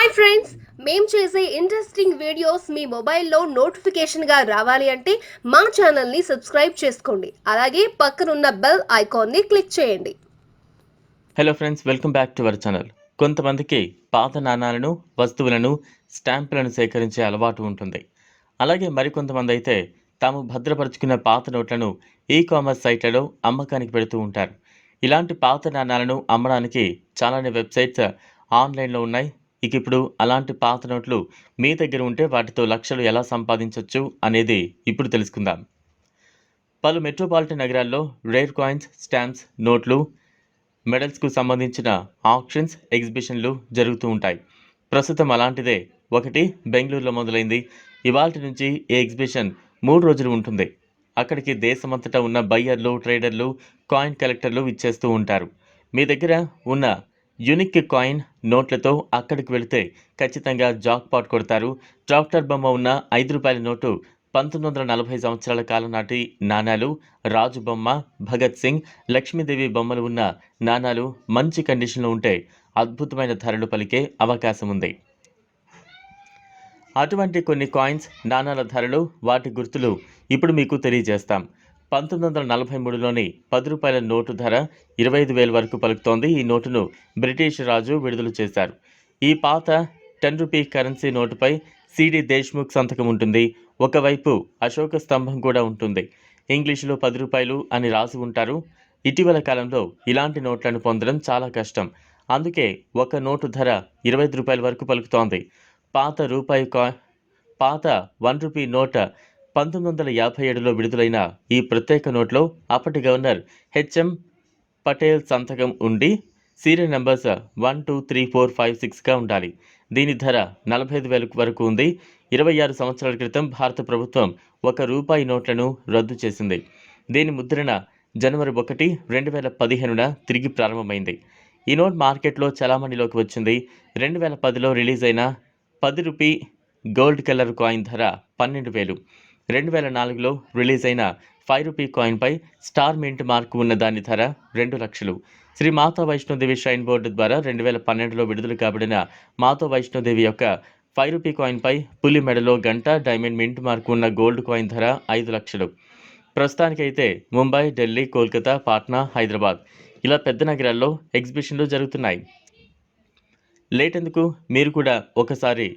Hi friends మేము చేసే interesting videos మీ మొబైల్లో నోటిఫికేషన్గా రావాలి అంటే మా ఛానల్ని సబ్స్క్రైబ్ చేసుకోండి. అలాగే పక్కనున్న బెల్ ఐకాన్ని క్లిక్ చేయండి. Hello friends welcome back to our channel కొంతమందికి పాత నాణాలను వస్తువులను స్టాంపులను సేకరించే అలవాటు ఉంటుంది. అలాగే మరికొంతమంది అయితే తాము భద్రపరుచుకున్న పాత నోట్లను ఈ కామర్స్ సైట్లలో అమ్మకానికి పెడుతూ ఉంటారు. ఇలాంటి పాత నాణాలను అమ్మడానికి చాలానే వెబ్సైట్స్ ఆన్లైన్లో ఉన్నాయి. ఇక ఇప్పుడు అలాంటి పాత నోట్లు మీ దగ్గర ఉంటే వాటితో లక్షలు ఎలా సంపాదించవచ్చు అనేది ఇప్పుడు తెలుసుకుందాం. పలు మెట్రోపాలిటన్ నగరాల్లో రేర్ కాయిన్స్ స్టాంప్స్ నోట్లు మెడల్స్కు సంబంధించిన ఆప్షన్స్ ఎగ్జిబిషన్లు జరుగుతూ ఉంటాయి. ప్రస్తుతం అలాంటిదే. ఒకటి బెంగళూరులో మొదలైంది. ఇవాళ నుంచి ఈ ఎగ్జిబిషన్ మూడు రోజులు ఉంటుంది. అక్కడికి దేశమంతటా ఉన్న బయ్యర్లు ట్రేడర్లు కాయిన్ కలెక్టర్లు ఇచ్చేస్తూ ఉంటారు. మీ దగ్గర ఉన్న యునిక్ కాయిన్ నోట్లతో అక్కడికి వెళితే ఖచ్చితంగా జాక్ పాట్ కొడతారు. ట్రాక్టర్ బొమ్మ ఉన్న ఐదు రూపాయల నోటు పంతొమ్మిది వందల నలభై సంవత్సరాల కాలం నాటి నాణాలు రాజు బొమ్మ భగత్ సింగ్ లక్ష్మీదేవి బొమ్మలు ఉన్న నాణాలు మంచి కండిషన్లో ఉంటే అద్భుతమైన ధరలు పలికే అవకాశం ఉంది. అటువంటి కొన్ని కాయిన్స్ నాణాల ధరలు వాటి గుర్తులు ఇప్పుడు మీకు తెలియజేస్తాం. పంతొమ్మిది వందల నలభై మూడులోని పది రూపాయల నోటు ధర ఇరవై ఐదు వేల వరకు పలుకుతోంది. ఈ నోటును బ్రిటిష్ రాజు విడుదల చేశారు. ఈ పాత టెన్ రూపీ కరెన్సీ నోటుపై సిడి దేశ్ముఖ్ సంతకం ఉంటుంది. ఒకవైపు అశోక స్తంభం కూడా ఉంటుంది. ఇంగ్లీషులో పది రూపాయలు అని రాసి ఉంటారు. ఇటీవల కాలంలో ఇలాంటి నోట్లను పొందడం చాలా కష్టం. అందుకే ఒక నోటు ధర ఇరవై ఐదు రూపాయల వరకు పలుకుతోంది. పాత రూపాయి కా పాత వన్ రూపీ నోట పంతొమ్మిది వందల యాభై ఏడులో విడుదలైన ఈ ప్రత్యేక నోట్లో అప్పటి గవర్నర్ హెచ్ఎం పటేల్ సంతకం ఉండి serial numbers one two three four five సిక్స్గా ఉండాలి. దీని ధర నలభై ఐదు వేల వరకు ఉంది. ఇరవై ఆరు సంవత్సరాల క్రితం భారత ప్రభుత్వం ఒక రూపాయి నోట్లను రద్దు చేసింది. దీని ముద్రణ జనవరి ఒకటి రెండు వేల పదిహేనున తిరిగి ప్రారంభమైంది. ఈ నోట్ మార్కెట్లో చలామణిలోకి వచ్చింది. రెండు వేల పదిలో రిలీజ్ అయిన పది రూపీ గోల్డ్ కలర్ కాయిన్ ధర పన్నెండు వేలు. రెండు వేల నాలుగులో రిలీజ్ అయిన ఫైవ్ రూపీ కాయిన్పై స్టార్ మింట్ మార్క్ ఉన్న దాని ధర రెండు లక్షలు. శ్రీ మాతా వైష్ణోదేవి షైన్ బోర్డు ద్వారా రెండు వేల పన్నెండులో విడుదల కాబడిన మాతా వైష్ణోదేవి యొక్క ఫైవ్ రూపీ కాయిన్పై పులి మెడలో గంట డైమండ్ మింట్ మార్క్ ఉన్న గోల్డ్ కాయిన్ ధర ఐదు లక్షలు. ప్రస్తుతానికైతే ముంబై ఢిల్లీ కోల్కతా పాట్నా హైదరాబాద్ ఇలా పెద్ద నగరాల్లో ఎగ్జిబిషన్లు జరుగుతున్నాయి. లేటెందుకు మీరు కూడా ఒకసారి